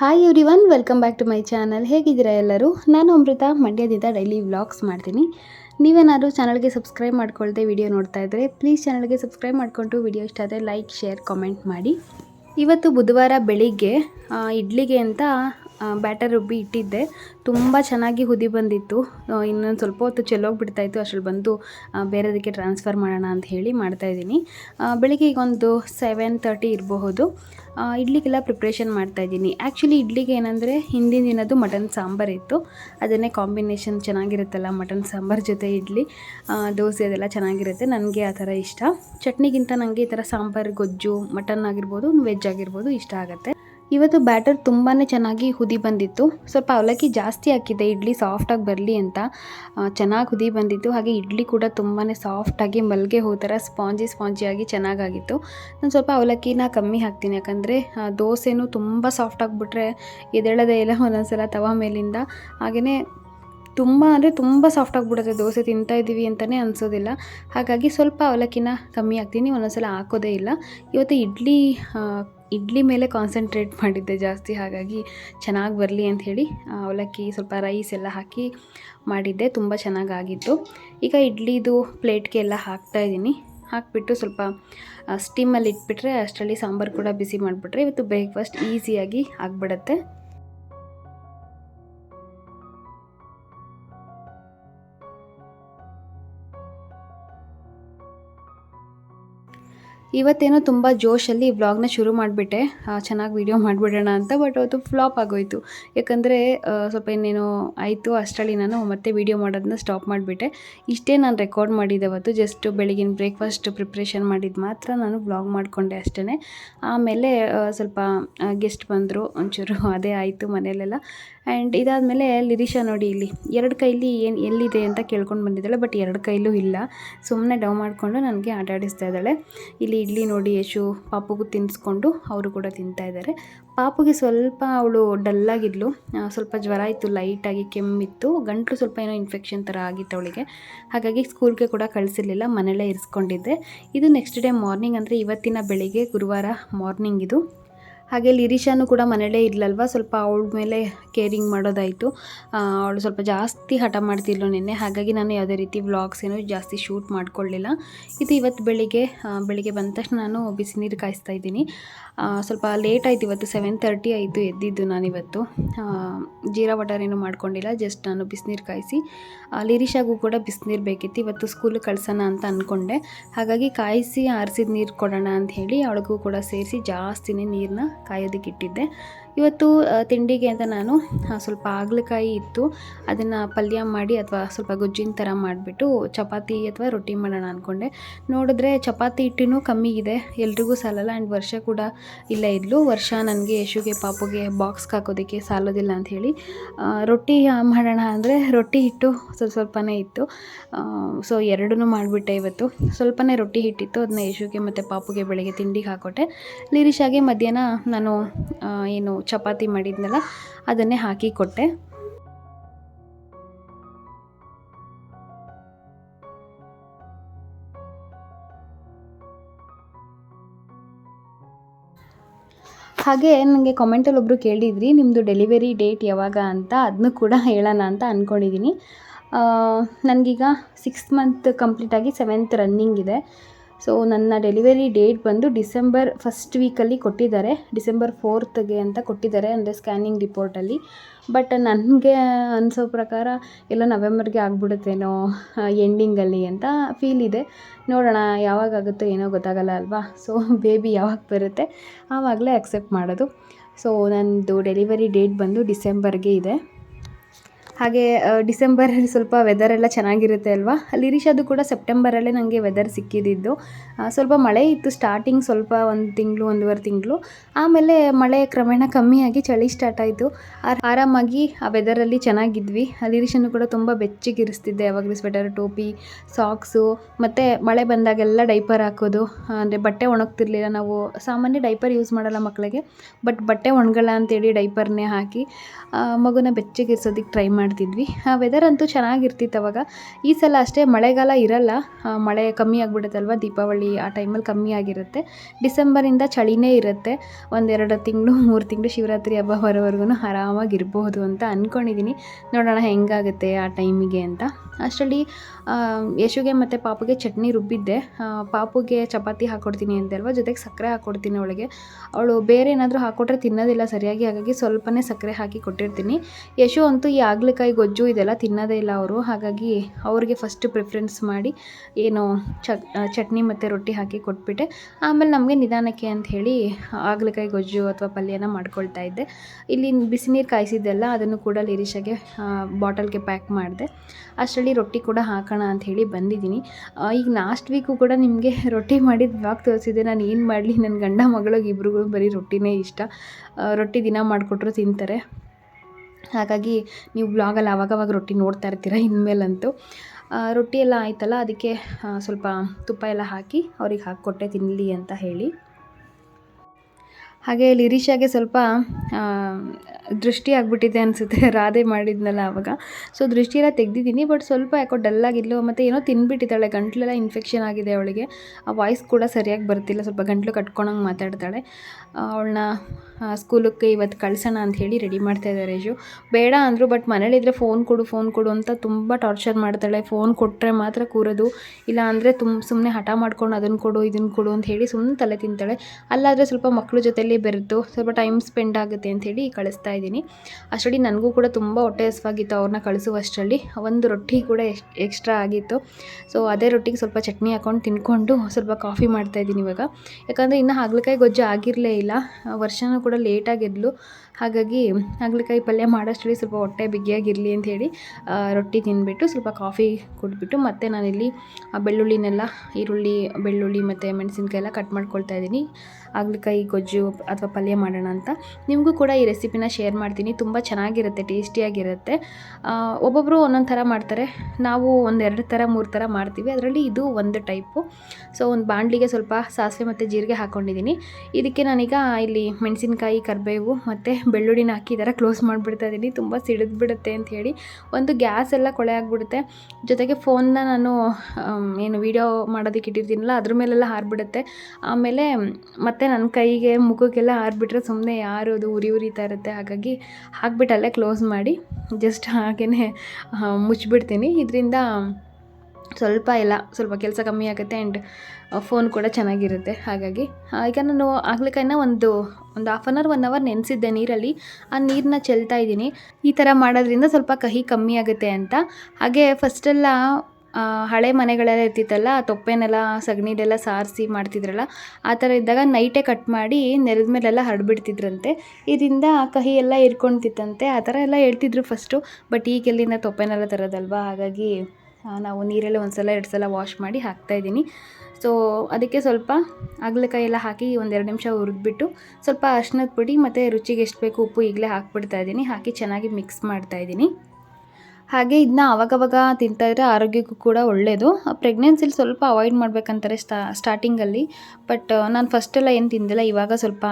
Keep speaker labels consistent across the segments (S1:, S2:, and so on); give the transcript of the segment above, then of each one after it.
S1: Hi everyone welcome back to my channel ಹೇಗಿದ್ದೀರಾ ಎಲ್ಲರೂ? ನಾನು ಅಮೃತ. ಮಂಡ್ಯದಿಂದ ಡೈಲಿ ವ್ಲಾಗ್ಸ್ ಮಾಡ್ತೀನಿ. ನೀವೇನಾದರೂ ಚಾನಲ್ಗೆ ಸಬ್ಸ್ಕ್ರೈಬ್ ಮಾಡ್ಕೊಳ್ದೆ ವಿಡಿಯೋ ನೋಡ್ತಾ ಇದ್ದರೆ ಪ್ಲೀಸ್ ಚಾನಲ್ಗೆ ಸಬ್ಸ್ಕ್ರೈಬ್ ಮಾಡಿಕೊಂಡು ವಿಡಿಯೋ ಇಷ್ಟ ಆದರೆ ಲೈಕ್ ಶೇರ್ ಕಾಮೆಂಟ್ ಮಾಡಿ. ಇವತ್ತು ಬುಧವಾರ ಬೆಳಿಗ್ಗೆ ಇಡ್ಲಿಗೆ ಅಂತ ಬ್ಯಾಟರ್ ರುಬ್ಬಿ ಇಟ್ಟಿದ್ದೆ. ತುಂಬ ಚೆನ್ನಾಗಿ ಹುದಿ ಬಂದಿತ್ತು. ಇನ್ನೊಂದು ಸ್ವಲ್ಪ ಹೊತ್ತು ಚೆಲ್ಲೋಗ್ಬಿಡ್ತಾ ಇತ್ತು. ಅಷ್ಟ್ರಲ್ಲಿ ಬಂದು ಬೇರೆದಕ್ಕೆ ಟ್ರಾನ್ಸ್ಫರ್ ಮಾಡೋಣ ಅಂತ ಹೇಳಿ ಮಾಡ್ತಾಯಿದ್ದೀನಿ ಬೆಳಿಗ್ಗೆ ಈಗ ಒಂದು ಸೆವೆನ್ ತರ್ಟಿ ಇರಬಹುದು. ಇಡ್ಲಿಗೆಲ್ಲ ಪ್ರಿಪ್ರೇಷನ್ ಮಾಡ್ತಾಯಿದ್ದೀನಿ ಆ್ಯಕ್ಚುಲಿ ಇಡ್ಲಿಗೆ ಏನಂದರೆ ಹಿಂದಿನ ದಿನದ್ದು ಮಟನ್ ಸಾಂಬಾರ್ ಇತ್ತು. ಅದನ್ನೇ ಕಾಂಬಿನೇಷನ್ ಚೆನ್ನಾಗಿರುತ್ತಲ್ಲ ಮಟನ್ ಸಾಂಬಾರ್ ಜೊತೆ ಇಡ್ಲಿ ದೋಸೆ ಅದೆಲ್ಲ ಚೆನ್ನಾಗಿರುತ್ತೆ. ನನಗೆ ಆ ಥರ ಇಷ್ಟ. ಚಟ್ನಿಗಿಂತ ನನಗೆ ಈ ಥರ ಸಾಂಬಾರು, ಗೊಜ್ಜು ಮಟನ್ ಆಗಿರ್ಬೋದು ವೆಜ್ ಆಗಿರ್ಬೋದು ಇಷ್ಟ ಆಗುತ್ತೆ. ಇವತ್ತು ಬ್ಯಾಟರ್ ತುಂಬಾ ಚೆನ್ನಾಗಿ ಹುದಿ ಬಂದಿತ್ತು. ಸ್ವಲ್ಪ ಅವಲಕ್ಕಿ ಜಾಸ್ತಿ ಹಾಕಿದ್ದೆ ಇಡ್ಲಿ ಸಾಫ್ಟಾಗಿ ಬರಲಿ ಅಂತ ಚೆನ್ನಾಗಿ ಹುದಿ ಬಂದಿತ್ತು. ಹಾಗೆ ಇಡ್ಲಿ ಕೂಡ ತುಂಬಾ ಸಾಫ್ಟಾಗಿ ಮಲ್ಗೆ ಹೋ ಥರ ಸ್ಪಾಂಜಿ ಸ್ಪಾಂಜಿಯಾಗಿ ಚೆನ್ನಾಗಾಗಿತ್ತು. ನಾನು ಸ್ವಲ್ಪ ಅವಲಕ್ಕಿನ ಕಮ್ಮಿ ಹಾಕ್ತೀನಿ. ಯಾಕಂದರೆ ದೋಸೆನೂ ತುಂಬ ಸಾಫ್ಟ್ ಆಗಿಬಿಟ್ರೆ ಎದೆಳದೇ ಇಲ್ಲ ಒಂದೊಂದ್ಸಲ ತವ ಮೇಲಿಂದ. ಹಾಗೆಯೇ ತುಂಬ ಅಂದರೆ ತುಂಬ ಸಾಫ್ಟ್ ಆಗಿಬಿಡುತ್ತೆ ದೋಸೆ ತಿಂತಾ ಇದ್ದೀವಿ ಅಂತಲೇ ಅನಿಸೋದಿಲ್ಲ. ಹಾಗಾಗಿ ಸ್ವಲ್ಪ ಅವಲಕ್ಕಿನ ಕಮ್ಮಿ ಹಾಕ್ತೀನಿ. ಒಂದೊಂದ್ಸಲ ಹಾಕೋದೇ ಇಲ್ಲ. ಇವತ್ತು ಇಡ್ಲಿ ಇಡ್ಲಿ ಮೇಲೆ ಕಾನ್ಸಂಟ್ರೇಟ್ ಮಾಡಿದ್ದೆ ಜಾಸ್ತಿ, ಹಾಗಾಗಿ ಚೆನ್ನಾಗಿ ಬರಲಿ ಅಂತ ಹೇಳಿ ಅವಲಕ್ಕಿ, ಸ್ವಲ್ಪ ರೈಸ್ ಎಲ್ಲ ಹಾಕಿ ಮಾಡಿದ್ದೆ, ತುಂಬ ಚೆನ್ನಾಗಾಗಿತ್ತು ಈಗ ಇಡ್ಲಿದು ಪ್ಲೇಟ್ಗೆ ಎಲ್ಲ ಹಾಕ್ತಾ ಇದ್ದೀನಿ. ಹಾಕಿಬಿಟ್ಟು ಸ್ವಲ್ಪ ಸ್ಟೀಮಲ್ಲಿ ಇಟ್ಬಿಟ್ರೆ ಅಷ್ಟರಲ್ಲಿ ಸಾಂಬಾರು ಕೂಡ ಬಿಸಿ ಮಾಡಿಬಿಟ್ರೆ ಇವತ್ತು ಬ್ರೇಕ್ಫಾಸ್ಟ್ ಈಸಿಯಾಗಿ ಆಗಿಬಿಡತ್ತೆ. ಇವತ್ತೇನೋ ತುಂಬ ಜೋಶಲ್ಲಿ ವ್ಲಾಗ್ನ ಶುರು ಮಾಡಿಬಿಟ್ಟೆ. ಚೆನ್ನಾಗಿ ವೀಡಿಯೋ ಮಾಡಿಬಿಡೋಣ ಅಂತ ಬಟ್ ಅದು ಫ್ಲಾಪ್ ಆಗೋಯ್ತು. ಯಾಕಂದರೆ ಸ್ವಲ್ಪ ಇನ್ನೇನೋ ಆಯಿತು, ಅಷ್ಟರಲ್ಲಿ ನಾನು ಮತ್ತೆ ವೀಡಿಯೋ ಮಾಡೋದನ್ನ ಸ್ಟಾಪ್ ಮಾಡಿಬಿಟ್ಟೆ. ಇಷ್ಟೇ ನಾನು ರೆಕಾರ್ಡ್ ಮಾಡಿದ್ದೆ ಅವತ್ತು ಜಸ್ಟ್ ಬೆಳಗಿನ ಬ್ರೇಕ್ಫಾಸ್ಟ್ ಪ್ರಿಪ್ರೇಷನ್ ಮಾಡಿದ್ದು ಮಾತ್ರ ನಾನು ವ್ಲಾಗ್ ಮಾಡಿಕೊಂಡೆ ಅಷ್ಟೇ ಆಮೇಲೆ ಸ್ವಲ್ಪ ಗೆಸ್ಟ್ ಬಂದರು, ಒಂಚೂರು ಅದೇ ಆಯಿತು ಮನೆಯಲ್ಲೆಲ್ಲ. ಆ್ಯಂಡ್ ಇದಾದಮೇಲೆ ಲಿರಿಷಾ ನೋಡಿ ಇಲ್ಲಿ, ಎರಡು ಕೈಲಿ ಏನು, ಎಲ್ಲಿದೆ ಅಂತ ಕೇಳ್ಕೊಂಡು ಬಂದಿದ್ದಾಳೆ ಬಟ್ ಎರಡು ಕೈಲೂ ಇಲ್ಲ. ಸುಮ್ಮನೆ ಡೌ ಮಾಡಿಕೊಂಡು ನನಗೆ ಆಟಾಡಿಸ್ತಾ ಇದ್ದಾಳೆ. ಇಲ್ಲಿ ಇಡ್ಲಿ ನೋಡಿ ಯಶು ಪಾಪುಗೂ ತಿನ್ನಿಸ್ಕೊಂಡು ಅವರು ಕೂಡ ತಿಂತಾ ಇದ್ದಾರೆ. ಪಾಪುಗೆ ಸ್ವಲ್ಪ ಅವಳು ಡಲ್ಲಾಗಿದ್ಲು. ಸ್ವಲ್ಪ ಜ್ವರ ಇತ್ತು ಲೈಟಾಗಿ ಕೆಮ್ಮಿತ್ತು. ಗಂಟಲು ಸ್ವಲ್ಪ ಏನೋ ಇನ್ಫೆಕ್ಷನ್ ಥರ ಆಗಿತ್ತು ಅವಳಿಗೆ. ಹಾಗಾಗಿ ಸ್ಕೂಲ್ಗೆ ಕೂಡ ಕಳಿಸಿರ್ಲಿಲ್ಲ ಮನೆಯಲ್ಲೇ ಇರಿಸ್ಕೊಂಡಿದ್ದೆ. ಇದು ನೆಕ್ಸ್ಟ್ ಡೇ ಮಾರ್ನಿಂಗ್ ಅಂದರೆ ಇವತ್ತಿನ ಬೆಳಿಗ್ಗೆ ಗುರುವಾರ ಮಾರ್ನಿಂಗ್ ಇದು. ಹಾಗೆ ಲಿರಿಷಾನು ಕೂಡ ಮನೇಲೇ ಇರಲಿಲ್ವ? ಸ್ವಲ್ಪ ಅವಳ ಮೇಲೆ ಕೇರಿಂಗ್ ಮಾಡೋದಾಯಿತು. ಅವಳು ಸ್ವಲ್ಪ ಜಾಸ್ತಿ ಹಠ ಮಾಡ್ತಿದ್ಲು ನಿನ್ನೆ. ಹಾಗಾಗಿ ನಾನು ಯಾವುದೇ ರೀತಿ ವ್ಲಾಗ್ಸ್ ಏನು ಜಾಸ್ತಿ ಶೂಟ್ ಮಾಡ್ಕೊಳ್ಳಿಲ್ಲ. ಇದು ಇವತ್ತು ಬೆಳಿಗ್ಗೆ ಬೆಳಿಗ್ಗೆ ಬಂದ ತಕ್ಷಣ ನಾನು ಬಿಸಿನೀರು ಕಾಯಿಸ್ತಾ ಇದ್ದೀನಿ. ಸ್ವಲ್ಪ ಲೇಟ್ ಆಯ್ತು ಇವತ್ತು. ಸೆವೆನ್ ತರ್ಟಿ ಆಯಿತು ಎದ್ದಿದ್ದು ನಾನಿವತ್ತು. ಜೀರಾ ವಾಟರ್ ಏನು ಮಾಡ್ಕೊಂಡಿಲ್ಲ. ಜಸ್ಟ್ ನಾನು ಬಿಸಿನೀರು ಕಾಯಿಸಿ ಲಿರಿಷಾಗೂ ಕೂಡ ಬಿಸಿನೀರು ಬೇಕಿತ್ತು. ಇವತ್ತು ಸ್ಕೂಲಿಗೆ ಕಳ್ಸೋಣ ಅಂತ ಅಂದ್ಕೊಂಡೆ ಹಾಗಾಗಿ ಕಾಯಿಸಿ ಆರಿಸಿದ ನೀರು ಕೊಡೋಣ ಅಂತ ಹೇಳಿ ಅವಳಿಗೂ ಕೂಡ ಸೇರಿಸಿ ಜಾಸ್ತಿನೇ ನೀರನ್ನ ಕಾಯೋದಕ್ಕೆ ಇಟ್ಟಿದ್ದೆ ಇವತ್ತು ತಿಂಡಿಗೆ ಅಂತ ನಾನು ಸ್ವಲ್ಪ ಹಾಗಲಕಾಯಿ ಇತ್ತು. ಅದನ್ನು ಪಲ್ಯ ಮಾಡಿ ಅಥವಾ ಸ್ವಲ್ಪ ಗೊಜ್ಜಿನ ಥರ ಮಾಡಿಬಿಟ್ಟು, ಚಪಾತಿ ಅಥವಾ ರೊಟ್ಟಿ ಮಾಡೋಣ ಅಂದ್ಕೊಂಡೆ ನೋಡಿದ್ರೆ ಚಪಾತಿ ಹಿಟ್ಟಿನೂ ಕಮ್ಮಿ ಇದೆ. ಎಲ್ರಿಗೂ ಸಾಲಲ್ಲ. ಆ್ಯಂಡ್ ವರ್ಷ ಕೂಡ ಇಲ್ಲೇ ಇದ್ಲು. ವರ್ಷ ನನಗೆ ಯಶುಗೆ, ಪಾಪುಗೆ ಬಾಕ್ಸ್ಗೆ ಹಾಕೋದಕ್ಕೆ ಸಾಲೋದಿಲ್ಲ ಅಂಥೇಳಿ ರೊಟ್ಟಿ ಮಾಡೋಣ ಅಂದರೆ ರೊಟ್ಟಿ ಹಿಟ್ಟು ಸ್ವಲ್ಪ ಸ್ವಲ್ಪನೇ ಇತ್ತು. ಸೊ ಎರಡೂ ಮಾಡಿಬಿಟ್ಟೆ ಇವತ್ತು. ಸ್ವಲ್ಪನೇ ರೊಟ್ಟಿ ಹಿಟ್ಟಿತ್ತು. ಅದನ್ನ ಯಶುಗೆ ಮತ್ತು ಪಾಪುಗೆ ಬೆಳಗ್ಗೆ ತಿಂಡಿಗೆ ಹಾಕೊಟ್ಟೆ. ಲಿರಿಶಾಗೆ ಮಧ್ಯಾಹ್ನ ನಾನು ಏನು ಚಪಾತಿ ಮಾಡಿದ್ನಲ್ಲ, ಅದನ್ನೇ ಹಾಕಿ ಕೊಟ್ಟೆ. ಹಾಗೆ ನನಗೆ ಕಾಮೆಂಟಲ್ಲಿ ಒಬ್ಬರು ಕೇಳಿದ್ರಿ ನಿಮ್ಮದು ಡೆಲಿವರಿ ಡೇಟ್ ಯಾವಾಗ ಅಂತ ಅದನ್ನು ಕೂಡ ಹೇಳೋಣ ಅಂತ ಅಂದ್ಕೊಂಡಿದ್ದೀನಿ ನನಗೀಗ ಸಿಕ್ಸ್ತ್ ಮಂತ್ ಕಂಪ್ಲೀಟಾಗಿ ಸೆವೆಂತ್ ರನ್ನಿಂಗ್ ಇದೆ. ಸೊ ನನ್ನ ಡೆಲಿವರಿ ಡೇಟ್ ಬಂದು ಡಿಸೆಂಬರ್ ಫಸ್ಟ್ ವೀಕಲ್ಲಿ ಕೊಟ್ಟಿದ್ದಾರೆ. ಡಿಸೆಂಬರ್ ಫೋರ್ತ್ಗೆ ಅಂತ ಕೊಟ್ಟಿದ್ದಾರೆ ಅಂದರೆ ಸ್ಕ್ಯಾನಿಂಗ್ ರಿಪೋರ್ಟಲ್ಲಿ ಬಟ್ ನನಗೆ ಅನಿಸೋ ಪ್ರಕಾರ ಎಲ್ಲ ನವೆಂಬರ್ಗೆ ಆಗ್ಬಿಡುತ್ತೇನೋ ಎಂಡಿಂಗಲ್ಲಿ ಅಂತ ಫೀಲ್ ಇದೆ. ನೋಡೋಣ ಯಾವಾಗ ಆಗುತ್ತೋ ಏನೋ ಗೊತ್ತಾಗಲ್ಲ ಅಲ್ವಾ? ಸೊ ಬೇಬಿ ಯಾವಾಗ ಬರುತ್ತೆ? ಆವಾಗಲೇ ಅಕ್ಸೆಪ್ಟ್ ಮಾಡೋದು. ಸೊ ನನ್ನದು ಡೆಲಿವರಿ ಡೇಟ್ ಬಂದು ಡಿಸೆಂಬರ್ಗೆ ಇದೆ. ಹಾಗೆ ಡಿಸೆಂಬರಲ್ಲಿ ಸ್ವಲ್ಪ ವೆದರ್ ಎಲ್ಲ ಚೆನ್ನಾಗಿರುತ್ತೆ ಅಲ್ವಾ? ಲಿರಿಷಾದು ಕೂಡ ಸೆಪ್ಟೆಂಬರಲ್ಲೇ ನನಗೆ ವೆದರ್ ಸಿಕ್ಕಿದ್ದು ಸ್ವಲ್ಪ ಮಳೆ ಇತ್ತು ಸ್ಟಾರ್ಟಿಂಗ್ ಸ್ವಲ್ಪ ಒಂದು ತಿಂಗಳು, ಒಂದೂವರೆ ತಿಂಗಳು. ಆಮೇಲೆ ಮಳೆ ಕ್ರಮೇಣ ಕಮ್ಮಿಯಾಗಿ ಚಳಿ ಸ್ಟಾರ್ಟ್ ಆಯಿತು. ಆರಾಮಾಗಿ ಆ ವೆದರಲ್ಲಿ ಚೆನ್ನಾಗಿದ್ವಿ. ಲಿರಿಷನ್ನು ಕೂಡ ತುಂಬ ಬೆಚ್ಚಗಿರಿಸ್ತಿದ್ದೆ, ಯಾವಾಗಲೂ ಸ್ವೆಟರ್ ಟೋಪಿ ಸಾಕ್ಸು ಮತ್ತು ಮಳೆ ಬಂದಾಗೆಲ್ಲ ಡೈಪರ್ ಹಾಕೋದು. ಅಂದರೆ ಬಟ್ಟೆ ಒಣಗ್ತಿರ್ಲಿಲ್ಲ ನಾವು. ಸಾಮಾನ್ಯ ಡೈಪರ್ ಯೂಸ್ ಮಾಡಲ್ಲ ಮಕ್ಕಳಿಗೆ ಬಟ್ ಬಟ್ಟೆ ಒಣಗಲ್ಲ ಅಂತೇಳಿ ಡೈಪರ್ನೇ ಹಾಕಿ ಮಗುನ ಬೆಚ್ಚಗಿರಿಸೋದಕ್ಕೆ ಟ್ರೈ ಮಾಡಿ ಮಾಡ್ತಿದ್ವಿ. ವೆದರ್ ಅಂತೂ ಚೆನ್ನಾಗಿರ್ತಿತ್ತು ಅವಾಗ. ಈ ಸಲ ಅಷ್ಟೇ ಮಳೆಗಾಲ ಇರಲ್ಲ. ಮಳೆ ಕಮ್ಮಿ ಆಗಿಬಿಡುತ್ತಲ್ವ? ದೀಪಾವಳಿ ಆ ಟೈಮಲ್ಲಿ ಕಮ್ಮಿ ಆಗಿರುತ್ತೆ. ಡಿಸೆಂಬರಿಂದ ಚಳಿನೇ ಇರುತ್ತೆ. ಒಂದೆರಡು ತಿಂಗಳು, ಮೂರು ತಿಂಗಳು ಶಿವರಾತ್ರಿ ಹಬ್ಬ ಬರೋವರೆಗೂ ಆರಾಮಾಗಿರ್ಬೋದು ಅಂತ ಅಂದ್ಕೊಂಡಿದ್ದೀನಿ ನೋಡೋಣ ಹೆಂಗಾಗುತ್ತೆ ಆ ಟೈಮಿಗೆ ಅಂತ. ಅಷ್ಟರಲ್ಲಿ ಯಶುಗೆ ಮತ್ತು ಪಾಪುಗೆ ಚಟ್ನಿ ರುಬ್ಬಿದ್ದೆ. ಪಾಪುಗೆ ಚಪಾತಿ ಹಾಕ್ಕೊಡ್ತೀನಿ ಅಂತಲ್ವ ಜೊತೆಗೆ ಸಕ್ಕರೆ ಹಾಕ್ಕೊಡ್ತೀನಿ ಅವಳಿಗೆ. ಅವಳು ಬೇರೆ ಏನಾದರೂ ಹಾಕ್ಕೊಟ್ರೆ ತಿನ್ನೋದಿಲ್ಲ ಸರಿಯಾಗಿ. ಹಾಗಾಗಿ ಸ್ವಲ್ಪನೇ ಸಕ್ಕರೆ ಹಾಕಿ ಕೊಟ್ಟಿರ್ತೀನಿ. ಯಶು ಅಂತೂ ಈ ಆಗ್ಲಕಾಯಿ ಗೊಜ್ಜು ಇದೆಲ್ಲ ತಿನ್ನೋದೇ ಇಲ್ಲ ಅವರು. ಹಾಗಾಗಿ ಅವ್ರಿಗೆ ಫಸ್ಟ್ ಪ್ರಿಫರೆನ್ಸ್ ಮಾಡಿ ಏನು ಚಟ್ನಿ ಮತ್ತು ರೊಟ್ಟಿ ಹಾಕಿ ಕೊಟ್ಬಿಟ್ಟೆ. ಆಮೇಲೆ ನಮಗೆ ನಿಧಾನಕ್ಕೆ ಅಂತ ಹೇಳಿ ಹಾಗಲಕಾಯಿ ಗೊಜ್ಜು ಅಥವಾ ಪಲ್ಯನ ಮಾಡ್ಕೊಳ್ತಾ ಇದ್ದೆ. ಇಲ್ಲಿ ಬಿಸಿನೀರು ಕಾಯಿಸಿದ್ದೆಲ್ಲ ಅದನ್ನು ಕೂಡ ಲಿರಿಷಾಗೆ ಬಾಟಲ್ಗೆ ಪ್ಯಾಕ್ ಮಾಡಿದೆ. ಅಷ್ಟರಲ್ಲಿ ರೊಟ್ಟಿ ಕೂಡ ಹಾಕೋಣ ಅಂತ ಹೇಳಿ ಬಂದಿದ್ದೀನಿ. ಈಗ ಲಾಸ್ಟ್ ವೀಕು ಕೂಡ ನಿಮಗೆ ರೊಟ್ಟಿ ಮಾಡಿದ ಬ್ಲಾಗ್ ತೋರಿಸಿದೆ ನಾನು ಏನು ಮಾಡಲಿ? ನನ್ನ ಗಂಡ ಮಗಳಿಗೆ ಇಬ್ರಿಗೂ ಬರೀ ರೊಟ್ಟಿನೇ ಇಷ್ಟ. ರೊಟ್ಟಿ ದಿನ ಮಾಡಿಕೊಟ್ರು ತಿಂತಾರೆ. ಹಾಗಾಗಿ ನೀವು ಬ್ಲಾಗಲ್ಲಿ ಆವಾಗವಾಗ ರೊಟ್ಟಿ ನೋಡ್ತಾ ಇರ್ತೀರ ಇನ್ಮೇಲಂತೂ. ರೊಟ್ಟಿ ಎಲ್ಲ ಆಯ್ತಲ್ಲ, ಅದಕ್ಕೆ ಸ್ವಲ್ಪ ತುಪ್ಪ ಎಲ್ಲ ಹಾಕಿ ಅವ್ರಿಗೆ ಹಾಕಿಕೊಟ್ಟೆ ತಿನ್ನಲಿ ಅಂತ ಹೇಳಿ. ಹಾಗೆ ಲಿರಿಷಾಗೆ ಸ್ವಲ್ಪ ದೃಷ್ಟಿ ಆಗಿಬಿಟ್ಟಿದೆ ಅನಿಸುತ್ತೆ. ರಾಧೆ ಮಾಡಿದ್ನಲ್ಲ ಆವಾಗ ಸೊ ದೃಷ್ಟಿ ಎಲ್ಲ ತೆಗ್ದಿದ್ದೀನಿ ಬಟ್ ಸ್ವಲ್ಪ ಯಾಕೋ ಡಲ್ಲಾಗಿದ್ಲು ಮತ್ತು ಏನೋ ತಿನ್ಬಿಟ್ಟಿದ್ದಾಳೆ, ಗಂಟ್ಲೆಲ್ಲ ಇನ್ಫೆಕ್ಷನ್ ಆಗಿದೆ ಅವಳಿಗೆ. ಆ ವಾಯ್ಸ್ ಕೂಡ ಸರಿಯಾಗಿ ಬರ್ತಿಲ್ಲ, ಸ್ವಲ್ಪ ಗಂಟ್ಲು ಕಟ್ಕೊಳಂಗೆ ಮಾತಾಡ್ತಾಳೆ. ಅವಳನ್ನ ಸ್ಕೂಲಕ್ಕೆ ಇವತ್ತು ಕಳ್ಸೋಣ ಅಂತ ಹೇಳಿ ರೆಡಿ ಮಾಡ್ತಾ ಇದ್ದಾರೆ ಯಶು ಬೇಡ ಅಂದರು ಬಟ್ ಮನೇಲಿದ್ದರೆ ಫೋನ್ ಕೊಡು ಫೋನ್ ಕೊಡು ಅಂತ ತುಂಬ ಟಾರ್ಚರ್ ಮಾಡ್ತಾಳೆ. ಫೋನ್ ಕೊಟ್ಟರೆ ಮಾತ್ರ ಕೂರೋದು. ಇಲ್ಲ ಅಂದರೆ ತುಂಬ ಸುಮ್ಮನೆ ಹಠ ಮಾಡ್ಕೊಂಡು ಅದನ್ನು ಕೊಡು ಇದನ್ನು ಕೊಡು ಅಂತ ಹೇಳಿ ಸುಮ್ಮನೆ ತಲೆ ತಿಂತಾಳೆ. ಅಲ್ಲಾದರೆ ಸ್ವಲ್ಪ ಮಕ್ಕಳ ಜೊತೆಲಿ ಬೆರೆತು ಸ್ವಲ್ಪ ಟೈಮ್ ಸ್ಪೆಂಡ್ ಆಗುತ್ತೆ ಅಂಥೇಳಿ ಕಳಿಸ್ತಾ ಇದ್ದೀನಿ. ಅಷ್ಟರಲ್ಲಿ ನನಗೂ ಕೂಡ ತುಂಬ ಹೊಟ್ಟೆ ಹಸುವಾಗಿತ್ತು ಅವ್ರನ್ನ ಕಳಿಸುವಷ್ಟರಲ್ಲಿ. ಒಂದು ರೊಟ್ಟಿ ಕೂಡ ಎಕ್ಸ್ ಎಕ್ಸ್ಟ್ರಾ ಆಗಿತ್ತು. ಸೊ ಅದೇ ರೊಟ್ಟಿಗೆ ಸ್ವಲ್ಪ ಚಟ್ನಿ ಹಾಕೊಂಡು ತಿನ್ಕೊಂಡು ಸ್ವಲ್ಪ ಕಾಫಿ ಮಾಡ್ತಾ ಇದ್ದೀನಿ ಇವಾಗ. ಯಾಕಂದರೆ ಇನ್ನೂ ಹಾಗಲಕಾಯಿ ಗೊಜ್ಜು ಆಗಿರಲೇ ಇಲ್ಲ. ವರ್ಷನೂ ಕೂಡ ಲೇಟ್ ಎದ್ಲು. ಹಾಗಾಗಿ ಹಾಗಲಕಾಯಿ ಪಲ್ಯ ಮಾಡೋಷ್ಟರಲ್ಲಿ ಸ್ವಲ್ಪ ಹೊಟ್ಟೆ ಬಿಗಿಯಾಗಿರಲಿ ಅಂತ ಹೇಳಿ ರೊಟ್ಟಿ ತಿನ್ಬಿಟ್ಟು ಸ್ವಲ್ಪ ಕಾಫಿ ಕುಡಿದ್ಬಿಟ್ಟು ಮತ್ತೆ ನಾನಿಲ್ಲಿ ಬೆಳ್ಳುಳ್ಳಿನೆಲ್ಲ, ಈರುಳ್ಳಿ, ಬೆಳ್ಳುಳ್ಳಿ ಮತ್ತು ಮೆಣಸಿನ್ಕಾಯಿ ಎಲ್ಲ ಕಟ್ ಮಾಡ್ಕೊಳ್ತಾ ಇದ್ದೀನಿ. ಹಾಗಲಕಾಯಿ, ಗೊಜ್ಜು ಅಥವಾ ಪಲ್ಯ ಮಾಡೋಣ ಅಂತ ನಿಮಗೂ ಕೂಡ ಈ ರೆಸಿಪಿನ ಶೇರ್ ಮಾಡ್ತೀನಿ. ತುಂಬ ಚೆನ್ನಾಗಿರುತ್ತೆ, ಟೇಸ್ಟಿಯಾಗಿರುತ್ತೆ. ಒಬ್ಬೊಬ್ಬರು ಒಂದೊಂದು ಥರ ಮಾಡ್ತಾರೆ. ನಾವು ಒಂದೆರಡು ಥರ, ಮೂರು ಥರ ಮಾಡ್ತೀವಿ. ಅದರಲ್ಲಿ ಇದು ಒಂದು ಟೈಪು. ಸೊ ಒಂದು ಬಾಣಲಿಗೆ ಸ್ವಲ್ಪ ಸಾಸಿವೆ ಮತ್ತು ಜೀರಿಗೆ ಹಾಕ್ಕೊಂಡಿದ್ದೀನಿ ಇದಕ್ಕೆ ನಾನೀಗ ಇಲ್ಲಿ ಮೆಣಸಿನ್ಕಾಯಿ, ಕರಿಬೇವು ಮತ್ತು ಬೆಳ್ಳುಳ್ಳಿನ ಹಾಕಿ ಈ ಥರ ಕ್ಲೋಸ್ ಮಾಡಿಬಿಡ್ತಾ ಇದ್ದೀನಿ. ತುಂಬ ಸಿಡಿದ್ಬಿಡುತ್ತೆ ಅಂತ ಹೇಳಿ. ಒಂದು ಗ್ಯಾಸ್ ಎಲ್ಲ ಕೊಳೆ ಆಗಿಬಿಡುತ್ತೆ. ಜೊತೆಗೆ ಫೋನ್ನ ನಾನು ಏನು ವೀಡಿಯೋ ಮಾಡೋದಕ್ಕೆ ಇಟ್ಟಿರ್ತೀನಲ್ಲ, ಅದ್ರ ಮೇಲೆಲ್ಲ ಹಾರಿಬಿಡುತ್ತೆ. ಆಮೇಲೆ ಮತ್ತೆ ನನ್ನ ಕೈಗೆ ಮುಖಕ್ಕೆಲ್ಲ ಹಾರಿಬಿಟ್ರೆ ಸುಮ್ಮನೆ ಯಾರು ಅದು ಉರಿ ಉರಿತಾ ಇರುತ್ತೆ ಹಾಗಾಗಿ ಹಾಕ್ಬಿಟ್ಟು ಅಲ್ಲೇ ಕ್ಲೋಸ್ ಮಾಡಿ ಜಸ್ಟ್ ಹಾಗೇ ಮುಚ್ಚಿಬಿಡ್ತೀನಿ ಇದರಿಂದ ಸ್ವಲ್ಪ ಎಲ್ಲ, ಸ್ವಲ್ಪ ಕೆಲಸ ಕಮ್ಮಿ ಆಗುತ್ತೆ ಆ್ಯಂಡ್ ಫೋನ್ ಕೂಡ ಚೆನ್ನಾಗಿರುತ್ತೆ. ಹಾಗಾಗಿ ಈಗ ನಾನು ಆಗ್ಲಿಕಾಯಿನ ಒಂದು ಒಂದು half an hour one hour ನೆನೆಸಿದ್ದೆ ನೀರಲ್ಲಿ. ಆ ನೀರನ್ನ ಚೆಲ್ತಾ ಇದ್ದೀನಿ. ಈ ಥರ ಮಾಡೋದ್ರಿಂದ ಸ್ವಲ್ಪ ಕಹಿ ಕಮ್ಮಿ ಆಗುತ್ತೆ ಅಂತ. ಹಾಗೆ ಫಸ್ಟೆಲ್ಲ ಹಳೆ ಮನೆಗಳೆಲ್ಲ ಇರ್ತಿತ್ತಲ್ಲ ತೊಪ್ಪೆನೆಲ್ಲ, ಸಗಣಿದೆಲ್ಲ ಸಾರಿಸಿ ಮಾಡ್ತಿದ್ರಲ್ಲ, ಆ ಥರ ಇದ್ದಾಗ ನೈಟೇ ಕಟ್ ಮಾಡಿ ನೆಲದ ಮೇಲೆಲ್ಲ ಹರಡ್ಬಿಡ್ತಿದ್ರಂತೆ ಇದರಿಂದ ಕಹಿ ಎಲ್ಲ ಇರ್ಕೊಳ್ತಿತ್ತಂತೆ ಆ ಥರ ಎಲ್ಲ ಹೇಳ್ತಿದ್ರು ಫಸ್ಟು ಬಟ್ ಈಗ ಎಲ್ಲಿಂದ ತೊಪ್ಪೆನೆಲ್ಲ ತರೋದಲ್ವಾ? ಹಾಗಾಗಿ ನಾವು ನೀರಲ್ಲಿ ಒಂದು ಸಲ ಎರಡು ಸಲ ವಾಶ್ ಮಾಡಿ ಹಾಕ್ತಾಯಿದ್ದೀನಿ ಸೊ ಅದಕ್ಕೆ ಸ್ವಲ್ಪ ಹಾಗಲಕಾಯಿ ಎಲ್ಲ ಹಾಕಿ ಒಂದೆರಡು ನಿಮಿಷ ಹುರಿದ್ಬಿಟ್ಟು, ಸ್ವಲ್ಪ ಅರ್ಶಿನದ ಪುಡಿ ಮತ್ತು ರುಚಿಗೆ ಎಷ್ಟು ಬೇಕು ಉಪ್ಪು ಈಗಲೇ ಹಾಕ್ಬಿಡ್ತಾ ಇದ್ದೀನಿ. ಹಾಕಿ ಚೆನ್ನಾಗಿ ಮಿಕ್ಸ್ ಮಾಡ್ತಾ ಇದ್ದೀನಿ. ಹಾಗೆ ಇದನ್ನ ಅವಾಗವಾಗ ತಿಂತಾಯಿದ್ರೆ ಆರೋಗ್ಯಕ್ಕೂ ಕೂಡ ಒಳ್ಳೆಯದು ಪ್ರೆಗ್ನೆನ್ಸಿಲಿ ಸ್ವಲ್ಪ ಅವಾಯ್ಡ್ ಮಾಡ್ಬೇಕಂತಾರೆ ಸ್ಟಾ ಸ್ಟಾರ್ಟಿಂಗಲ್ಲಿ ಬಟ್ ನಾನು ಫಸ್ಟೆಲ್ಲ ಏನು ತಿಂದಿಲ್ಲ, ಇವಾಗ ಸ್ವಲ್ಪ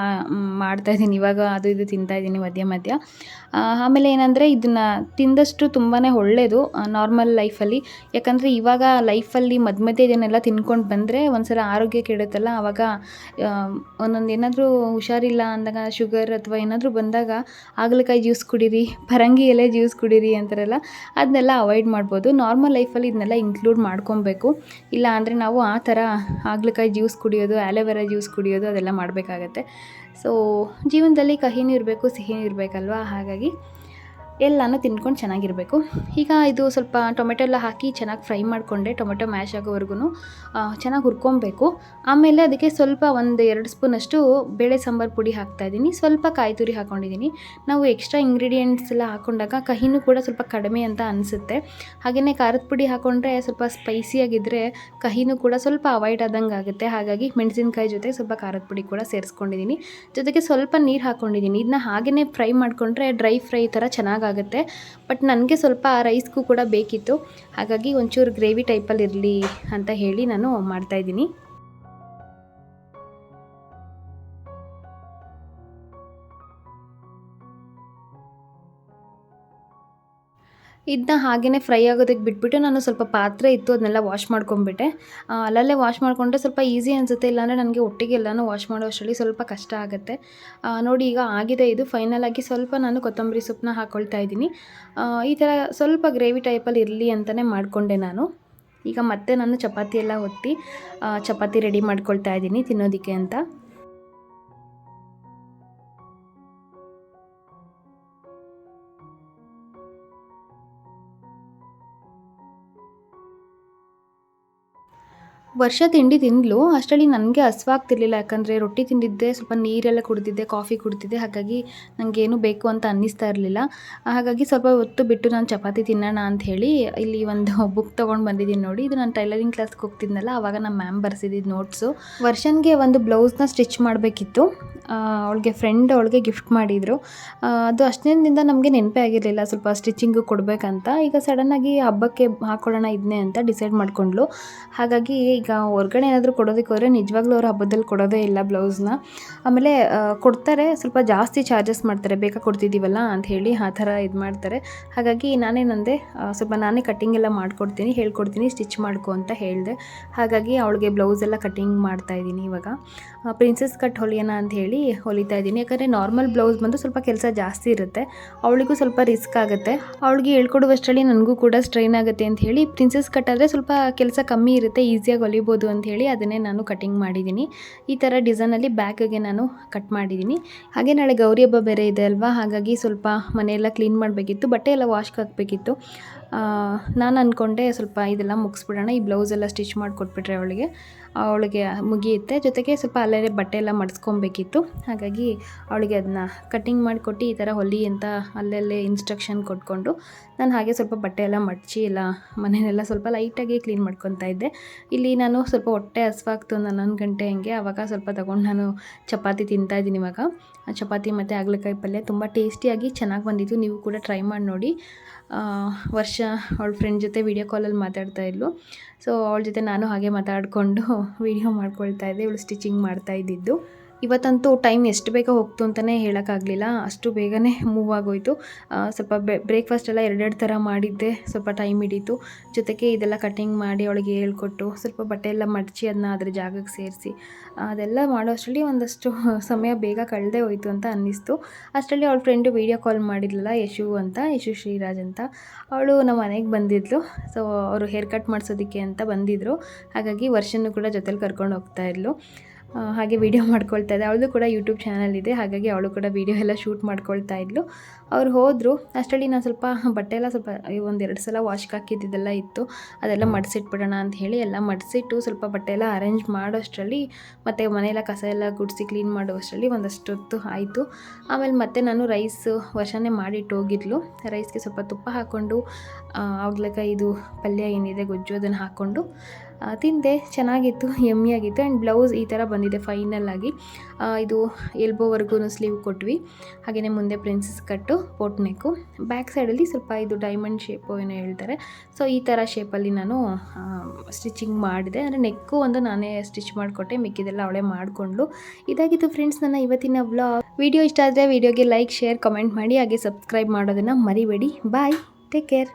S1: ಮಾಡ್ತಾ ಮಾಡ್ತಾಯಿದ್ದೀನಿ ಇವಾಗ ಅದು ಇದು ತಿಂತಾಯಿದ್ದೀನಿ ಮಧ್ಯ ಮಧ್ಯ. ಆಮೇಲೆ ಏನಂದರೆ ಇದನ್ನು ತಿಂದಷ್ಟು ತುಂಬಾ ಒಳ್ಳೆಯದು ನಾರ್ಮಲ್ ಲೈಫಲ್ಲಿ ಯಾಕಂದರೆ ಇವಾಗ ಲೈಫಲ್ಲಿ ಮಧ್ಯ ಮಧ್ಯೆ ಇದನ್ನೆಲ್ಲ ತಿನ್ಕೊಂಡು ಬಂದರೆ ಒಂದ್ಸಲ ಆರೋಗ್ಯ ಕೆಡುತ್ತಲ್ಲ ಆವಾಗ ಒಂದೊಂದು ಏನಾದರೂ ಹುಷಾರಿಲ್ಲ ಅಂದಾಗ ಶುಗರ್ ಅಥವಾ ಏನಾದರೂ ಬಂದಾಗ, ಹಾಗಲಕಾಯಿ ಜ್ಯೂಸ್ ಕುಡೀರಿ, ಪರಂಗಿ ಎಲೆ ಜ್ಯೂಸ್ ಕುಡೀರಿ ಅಂತಾರಲ್ಲ ಅದನ್ನೆಲ್ಲ ಅವಾಯ್ಡ್ ಮಾಡ್ಬೋದು. ನಾರ್ಮಲ್ ಲೈಫಲ್ಲಿ ಇದನ್ನೆಲ್ಲ ಇನ್ಕ್ಲೂಡ್ ಮಾಡ್ಕೊಬೇಕು. ಇಲ್ಲ ಅಂದರೆ ನಾವು ಆ ಥರ ಹಾಗಲಕಾಯಿ ಜ್ಯೂಸ್ ಕುಡಿಯೋದು ಆ್ಯಲೋವೆರಾ ಜ್ಯೂಸ್ ಕುಡಿಯೋದು ಅದೆಲ್ಲ ಮಾಡಬೇಕಾಗತ್ತೆ. ಸೊ ಜೀವನದಲ್ಲಿ ಕಹಿನೂ ಇರಬೇಕು ಸಿಹಿನೂ ಇರಬೇಕಲ್ವಾ ಹಾಗಾಗಿ ಎಲ್ಲನೂ ತಿನ್ಕೊಂಡು ಚೆನ್ನಾಗಿರಬೇಕು. ಈಗ ಇದು ಸ್ವಲ್ಪ ಟೊಮೆಟೊ ಎಲ್ಲ ಹಾಕಿ ಚೆನ್ನಾಗಿ ಫ್ರೈ ಮಾಡಿಕೊಂಡೆ. ಟೊಮೆಟೊ ಮ್ಯಾಶ್ ಆಗೋವರೆಗೂ ಚೆನ್ನಾಗಿ ಹುರ್ಕೊಬೇಕು. ಆಮೇಲೆ ಅದಕ್ಕೆ ಸ್ವಲ್ಪ ಒಂದು ಎರಡು ಸ್ಪೂನಷ್ಟು ಬೇಳೆ ಸಾಂಬಾರು ಪುಡಿ ಹಾಕ್ತಾಯಿದ್ದೀನಿ ಸ್ವಲ್ಪ ಕಾಯಿ ತುರಿ ಹಾಕ್ಕೊಂಡಿದ್ದೀನಿ ನಾವು ಎಕ್ಸ್ಟ್ರಾ ಇಂಗ್ರೀಡಿಯೆಂಟ್ಸ್ ಎಲ್ಲ ಹಾಕ್ಕೊಂಡಾಗ ಕಹಿನೂ ಕೂಡ ಸ್ವಲ್ಪ ಕಡಿಮೆ ಅಂತ ಅನಿಸುತ್ತೆ. ಹಾಗೆಯೇ ಖಾರದ ಪುಡಿ ಹಾಕ್ಕೊಂಡ್ರೆ ಸ್ವಲ್ಪ ಸ್ಪೈಸಿಯಾಗಿದ್ದರೆ ಕಹಿನೂ ಕೂಡ ಸ್ವಲ್ಪ ಅವಾಯ್ಡ್ ಆದಂಗೆ ಆಗುತ್ತೆ. ಹಾಗಾಗಿ ಮೆಣಸಿನ್ಕಾಯಿ ಜೊತೆ ಸ್ವಲ್ಪ ಖಾರದ ಪುಡಿ ಕೂಡ ಸೇರಿಸ್ಕೊಂಡಿದ್ದೀನಿ. ಜೊತೆಗೆ ಸ್ವಲ್ಪ ನೀರು ಹಾಕ್ಕೊಂಡಿದ್ದೀನಿ ಇದನ್ನ ಹಾಗೆಯೇ ಫ್ರೈ ಮಾಡಿಕೊಂಡ್ರೆ ಡ್ರೈ ಫ್ರೈ ಥರ ಚೆನ್ನಾಗಾಗುತ್ತೆ ಬಟ್ ನನಗೆ ಸ್ವಲ್ಪ ರೈಸ್ಗೂ ಕೂಡ ಬೇಕಿತ್ತು. ಹಾಗಾಗಿ ಒಂಚೂರು ಗ್ರೇವಿ ಟೈಪಲ್ಲಿ ಇರಲಿ ಅಂತ ಹೇಳಿ ನಾನು ಮಾಡ್ತಾಯಿದ್ದೀನಿ ಇದನ್ನ ಹಾಗೆಯೇ ಫ್ರೈ ಆಗೋದಕ್ಕೆ ಬಿಟ್ಬಿಟ್ಟು ನಾನು ಸ್ವಲ್ಪ ಪಾತ್ರೆ ಇತ್ತು, ಅದನ್ನೆಲ್ಲ ವಾಶ್ ಮಾಡ್ಕೊಂಡ್ಬಿಟ್ಟೆ. ಅಲ್ಲಲ್ಲೇ ವಾಶ್ ಮಾಡಿಕೊಂಡ್ರೆ ಸ್ವಲ್ಪ ಈಸಿ ಅನಿಸುತ್ತೆ, ಇಲ್ಲಾಂದರೆ ನನಗೆ ಒಟ್ಟಿಗೆ ಎಲ್ಲನೂ ವಾಶ್ ಮಾಡೋ ಅಷ್ಟರಲ್ಲಿ ಸ್ವಲ್ಪ ಕಷ್ಟ ಆಗುತ್ತೆ. ನೋಡಿ ಈಗ ಆಗಿದೆ ಇದು ಫೈನಲ್ ಆಗಿ ಸ್ವಲ್ಪ ನಾನು ಕೊತ್ತಂಬರಿ ಸೊಪ್ಪನ್ನ ಹಾಕ್ಕೊಳ್ತಾ ಇದ್ದೀನಿ. ಈ ಥರ ಸ್ವಲ್ಪ ಗ್ರೇವಿ ಟೈಪಲ್ಲಿ ಇರಲಿ ಅಂತಲೇ ಮಾಡಿಕೊಂಡೆ ನಾನು. ಈಗ ಮತ್ತೆ ನಾನು ಚಪಾತಿ ಎಲ್ಲ ಒತ್ತಿ ಚಪಾತಿ ರೆಡಿ ಮಾಡ್ಕೊಳ್ತಾ ಇದ್ದೀನಿ ತಿನ್ನೋದಕ್ಕೆ ಅಂತ. ವರ್ಷ ತಿಂಡಿ ತಿಂದ್ಲು ಅಷ್ಟರಲ್ಲಿ ನನಗೆ ಹಸ್ವಾಗ್ತಿರ್ಲಿಲ್ಲ. ಯಾಕಂದರೆ ರೊಟ್ಟಿ ತಿಂದಿದ್ದೆ, ಸ್ವಲ್ಪ ನೀರೆಲ್ಲ ಕುಡಿದಿದ್ದೆ, ಕಾಫಿ ಕುಡಿದಿದ್ದೆ ಹಾಗಾಗಿ ನನಗೇನು ಬೇಕು ಅಂತ ಅನ್ನಿಸ್ತಾ ಇರಲಿಲ್ಲ. ಹಾಗಾಗಿ ಸ್ವಲ್ಪ ಹೊತ್ತು ಬಿಟ್ಟು ನಾನು ಚಪಾತಿ ತಿನ್ನೋಣ ಅಂತ ಹೇಳಿ ಇಲ್ಲಿ ಒಂದು ಬುಕ್ ತೊಗೊಂಡು ಬಂದಿದ್ದೀನಿ ನೋಡಿ. ಇದು ನಾನು ಟೈಲರಿಂಗ್ ಕ್ಲಾಸ್ಗೆ ಹೋಗ್ತಿದ್ನಲ್ಲ ಆವಾಗ ನಮ್ಮ ಮ್ಯಾಮ್ ಬರ್ಸಿದ್ದು ನೋಟ್ಸು ವರ್ಷನ್ಗೆ ಒಂದು ಬ್ಲೌಸ್ನ ಸ್ಟಿಚ್ ಮಾಡಬೇಕಿತ್ತು. ಅವಳಿಗೆ ಫ್ರೆಂಡ್ ಅವಳಿಗೆ ಗಿಫ್ಟ್ ಮಾಡಿದರು. ಅದು ಅಷ್ಟೇನಿಂದ ನಮಗೆ ನೆನಪೇ ಆಗಿರಲಿಲ್ಲ ಸ್ವಲ್ಪ ಸ್ಟಿಚಿಂಗು ಕೊಡಬೇಕಂತ. ಈಗ ಸಡನ್ನಾಗಿ ಹಬ್ಬಕ್ಕೆ ಹಾಕ್ಕೊಳ್ಳೋಣ ಇದನ್ನೇ ಅಂತ ಡಿಸೈಡ್ ಮಾಡ್ಕೊಂಡ್ಲು ಹಾಗಾಗಿ ಈಗ ಹೊರ್ಗಡೆ ಏನಾದರೂ ಕೊಡೋದಕ್ಕೆ ಹೋದರೆ ನಿಜವಾಗ್ಲೂ ಅವ್ರು ಹಬ್ಬದಲ್ಲಿ ಕೊಡೋದೇ ಇಲ್ಲ ಬ್ಲೌಸ್ನ. ಆಮೇಲೆ ಕೊಡ್ತಾರೆ ಸ್ವಲ್ಪ ಜಾಸ್ತಿ ಚಾರ್ಜಸ್ ಮಾಡ್ತಾರೆ ಬೇಕಾ ಕೊಡ್ತಿದ್ದೀವಲ್ಲ ಅಂತ ಹೇಳಿ ಆ ಥರ ಇದು ಮಾಡ್ತಾರೆ. ಹಾಗಾಗಿ ನಾನೇನಂದೆ ಆ, ಸ್ವಲ್ಪ ನಾನೇ ಕಟ್ಟಿಂಗ್ ಎಲ್ಲ ಮಾಡಿಕೊಡ್ತೀನಿ ಹೇಳ್ಕೊಡ್ತೀನಿ ಸ್ಟಿಚ್ ಮಾಡ್ಕೊ ಅಂತ ಹೇಳಿದೆ. ಹಾಗಾಗಿ ಅವಳಿಗೆ ಬ್ಲೌಸ್ ಎಲ್ಲ ಕಟ್ಟಿಂಗ್ ಮಾಡ್ತಾ ಇದ್ದೀನಿ ಇವಾಗ. ಪ್ರಿನ್ಸಸ್ ಕಟ್ ಹೊಲಿಯೋಣ ಅಂತ ಹೇಳಿ ಹೊಲಿತಾ ಇದ್ದೀನಿ. ಯಾಕಂದರೆ ನಾರ್ಮಲ್ ಬ್ಲೌಸ್ ಬಂದು ಸ್ವಲ್ಪ ಕೆಲಸ ಜಾಸ್ತಿ ಇರುತ್ತೆ. ಅವಳಿಗೂ ಸ್ವಲ್ಪ ರಿಸ್ಕ್ ಆಗುತ್ತೆ. ಅವಳಿಗೆ ಹೇಳ್ಕೊಡುವಷ್ಟರಲ್ಲಿ ನನಗೂ ಕೂಡ ಸ್ಟ್ರೈನ್ ಆಗುತ್ತೆ ಅಂತ ಹೇಳಿ ಪ್ರಿನ್ಸಸ್ ಕಟ್ ಆದರೆ ಸ್ವಲ್ಪ ಕೆಲಸ ಕಮ್ಮಿ ಇರುತ್ತೆ ಈಸಿಯಾಗಿ ಹೊಲಿಬೋದು ಅಂತ ಹೇಳಿ ಅದನ್ನೇ ನಾನು ಕಟಿಂಗ್ ಮಾಡಿದ್ದೀನಿ. ಈ ಥರ ಡಿಸೈನಲ್ಲಿ ಬ್ಯಾಕಿಗೆ ನಾನು ಕಟ್ ಮಾಡಿದ್ದೀನಿ. ಹಾಗೆ ನಾಳೆ ಗೌರಿ ಹಬ್ಬ ಬೇರೆ ಇದೆ ಅಲ್ವಾ? ಹಾಗಾಗಿ ಸ್ವಲ್ಪ ಮನೆಯೆಲ್ಲ ಕ್ಲೀನ್ ಮಾಡಬೇಕಿತ್ತು, ಬಟ್ಟೆ ಎಲ್ಲ ವಾಶ್ಗೆ ಹಾಕಬೇಕಿತ್ತು. ನಾನು ಅಂದ್ಕೊಂಡೆ ಸ್ವಲ್ಪ ಇದೆಲ್ಲ ಮುಗಿಸ್ಬಿಡೋಣ, ಈ ಬ್ಲೌಸ್ ಸ್ಟಿಚ್ ಸ್ಟಿಚ್ ಮಾಡಿಕೊಟ್ಬಿಟ್ರೆ ಅವಳಿಗೆ. ಅವಳಿಗೆ ಮುಗಿಯುತ್ತೆ. ಜೊತೆಗೆ ಸ್ವಲ್ಪ ಅಲ್ಲೇ ಬಟ್ಟೆ ಎಲ್ಲ ಮಡಿಸ್ಕೊಬೇಕಿತ್ತು. ಹಾಗಾಗಿ ಅವಳಿಗೆ ಅದನ್ನ ಕಟ್ಟಿಂಗ್ ಮಾಡಿಕೊಟ್ಟು ಈ ಥರ ಹೊಲಿ ಅಂತ ಅಲ್ಲಲ್ಲೇ ಇನ್ಸ್ಟ್ರಕ್ಷನ್ ಕೊಟ್ಕೊಂಡು ನಾನು ಹಾಗೆ ಸ್ವಲ್ಪ ಬಟ್ಟೆ ಎಲ್ಲ ಮಡಚಿ ಎಲ್ಲ ಮನೆಯೆಲ್ಲ ಸ್ವಲ್ಪ ಲೈಟಾಗಿ ಕ್ಲೀನ್ ಮಾಡ್ಕೊತಾ ಇದ್ದೆ. ಇಲ್ಲಿ ನಾನು ಸ್ವಲ್ಪ ಹೊಟ್ಟೆ ಹಸ್ವಾಗ್ತು ಒಂದು ಗಂಟೆ ಹಂಗೆ. ಆವಾಗ ಸ್ವಲ್ಪ ತಗೊಂಡು ನಾನು ಚಪಾತಿ ತಿಂತಾ ಇದ್ದೀನಿ ಇವಾಗ. ಚಪಾತಿ ಮತ್ತು ಹಾಗಲಕಾಯಿ ಪಲ್ಯ ತುಂಬ ಟೇಸ್ಟಿಯಾಗಿ ಚೆನ್ನಾಗಿ ಬಂದಿತ್ತು. ನೀವು ಕೂಡ ಟ್ರೈ ಮಾಡಿ ನೋಡಿ. ವರ್ಷ ಅವಳ ಫ್ರೆಂಡ್ ಜೊತೆ ವೀಡಿಯೋ ಕಾಲಲ್ಲಿ ಮಾತಾಡ್ತಾ ಇದ್ಲು. ಸೊ ಅವಳ ಜೊತೆ ನಾನು ಹಾಗೆ ಮಾತಾಡಿಕೊಂಡು ವೀಡಿಯೋ ಮಾಡ್ಕೊಳ್ತಾ ಇದ್ದೆ. ಇವಳು ಸ್ಟಿಚಿಂಗ್ ಮಾಡ್ತಾ ಇದ್ದಿದ್ದು. ಇವತ್ತಂತೂ ಟೈಮ್ ಎಷ್ಟು ಬೇಗ ಹೋಗ್ತು ಅಂತಲೇ ಹೇಳೋಕ್ಕಾಗಲಿಲ್ಲ. ಅಷ್ಟು ಬೇಗನೆ ಮೂವ್ ಆಗೋಯ್ತು. ಸ್ವಲ್ಪ ಬ್ರೇಕ್ಫಾಸ್ಟ್ ಎಲ್ಲ ಎರಡೆರಡು ಥರ ಮಾಡಿದ್ದೆ. ಸ್ವಲ್ಪ ಟೈಮ್ ಹಿಡೀತು. ಜೊತೆಗೆ ಇದೆಲ್ಲ ಕಟಿಂಗ್ ಮಾಡಿ ಅವಳಿಗೆ ಹೇಳ್ಕೊಟ್ಟು ಸ್ವಲ್ಪ ಬಟ್ಟೆ ಎಲ್ಲ ಮಡಚಿ ಅದನ್ನ ಅದ್ರ ಜಾಗಕ್ಕೆ ಸೇರಿಸಿ. ಅದೆಲ್ಲ ಮಾಡೋ ಅಷ್ಟರಲ್ಲಿ ಒಂದಷ್ಟು ಸಮಯ ಬೇಗ ಕಳೆದೇ ಹೋಯಿತು ಅಂತ ಅನ್ನಿಸ್ತು. ಅಷ್ಟರಲ್ಲಿ ಅವಳ ಫ್ರೆಂಡು ವೀಡಿಯೋ ಕಾಲ್ ಮಾಡಿದ್ಲಲ್ಲ, ಯಶು ಅಂತ, ಯಶು ಶ್ರೀರಾಜ್ ಅಂತ. ಅವಳು ನಮ್ಮ ಮನೆಗೆ ಬಂದಿದ್ಲು. ಸೊ ಅವರು ಹೇರ್ ಕಟ್ ಮಾಡಿಸೋದಕ್ಕೆ ಅಂತ ಬಂದಿದ್ದರು ಹಾಗಾಗಿ ವರ್ಷನೂ ಕೂಡ ಜೊತೆಲಿ ಕರ್ಕೊಂಡು ಹೋಗ್ತಾ ಇದ್ಲು. ಹಾಗೆ ವೀಡಿಯೋ ಮಾಡ್ಕೊಳ್ತಾ ಇದ್ದೆ ಅವಳದು ಕೂಡ ಯೂಟ್ಯೂಬ್ ಚಾನಲ್ ಇದೆ. ಹಾಗಾಗಿ ಅವಳು ಕೂಡ ವೀಡಿಯೋ ಎಲ್ಲ ಶೂಟ್ ಮಾಡ್ಕೊಳ್ತಾ ಇದ್ಲು. ಅವ್ರು ಹೋದರು. ಅಷ್ಟರಲ್ಲಿ ನಾನು ಸ್ವಲ್ಪ ಬಟ್ಟೆ ಎಲ್ಲ ಸ್ವಲ್ಪ ಒಂದೆರಡು ಸಲ ವಾಶ್ಗೆ ಹಾಕಿದ್ದೆಲ್ಲ ಇತ್ತು. ಅದೆಲ್ಲ ಮಡಿಸಿಟ್ಬಿಡೋಣ ಅಂತ ಹೇಳಿ ಎಲ್ಲ ಮಡಿಸಿಟ್ಟು ಸ್ವಲ್ಪ ಬಟ್ಟೆ ಎಲ್ಲ ಅರೇಂಜ್ ಮಾಡೋಷ್ಟರಲ್ಲಿ, ಮತ್ತು ಮನೆಯೆಲ್ಲ ಕಸ ಎಲ್ಲ ಗುಡಿಸಿ ಕ್ಲೀನ್ ಮಾಡುವಷ್ಟರಲ್ಲಿ ಒಂದಷ್ಟೊತ್ತು ಆಯಿತು. ಆಮೇಲೆ ಮತ್ತೆ ನಾನು ರೈಸ್ ವರ್ಷನೇ ಮಾಡಿಟ್ಟು ಹೋಗಿದ್ಲು. ರೈಸ್ಗೆ ಸ್ವಲ್ಪ ತುಪ್ಪ ಹಾಕ್ಕೊಂಡು ಆಗ್ಲಕ್ಕ ಇದು ಪಲ್ಯ ಏನಿದೆ ಗೊಜ್ಜು ಅದನ್ನು ಹಾಕ್ಕೊಂಡು ತಿಂದೆ, ಚೆನ್ನಾಗಿತ್ತು ಯಮ್ಮಿಯಾಗಿತ್ತು ಆ್ಯಂಡ್ ಬ್ಲೌಸ್ ಈ ಥರ ಬಂದಿದೆ ಫೈನಲ್ ಆಗಿ. ಇದು ಎಲ್ಬೋವರೆಗೂ ಸ್ಲೀವ್ ಕೊಟ್ವಿ. ಹಾಗೆಯೇ ಮುಂದೆ ಪ್ರಿನ್ಸಸ್ ಕಟ್ಟು ಪೋಟ್ ನೆಕ್ಕು ಬ್ಯಾಕ್ ಸೈಡಲ್ಲಿ ಸ್ವಲ್ಪ ಇದು ಡೈಮಂಡ್ ಶೇಪು ಏನೋ ಹೇಳ್ತಾರೆ. ಸೊ ಈ ಥರ ಶೇಪಲ್ಲಿ ನಾನು ಸ್ಟಿಚಿಂಗ್ ಮಾಡಿದೆ. ಅಂದರೆ ನೆಕ್ಕು ಒಂದು ನಾನೇ ಸ್ಟಿಚ್ ಮಾಡಿಕೊಟ್ಟೆ, ಮಿಕ್ಕಿದೆಲ್ಲ ಅವಳೇ ಮಾಡಿಕೊಂಡ್ಲು ಇದಾಗಿತ್ತು ಫ್ರೆಂಡ್ಸ್ ನನ್ನ ಇವತ್ತಿನ ಬ್ಲಾಗ್ ವಿಡಿಯೋ ಇಷ್ಟ ಆದರೆ ವಿಡಿಯೋಗೆ ಲೈಕ್ ಶೇರ್ ಕಮೆಂಟ್ ಮಾಡಿ, ಹಾಗೆ ಸಬ್ಸ್ಕ್ರೈಬ್ ಮಾಡೋದನ್ನು ಮರಿಬೇಡಿ. Bye take care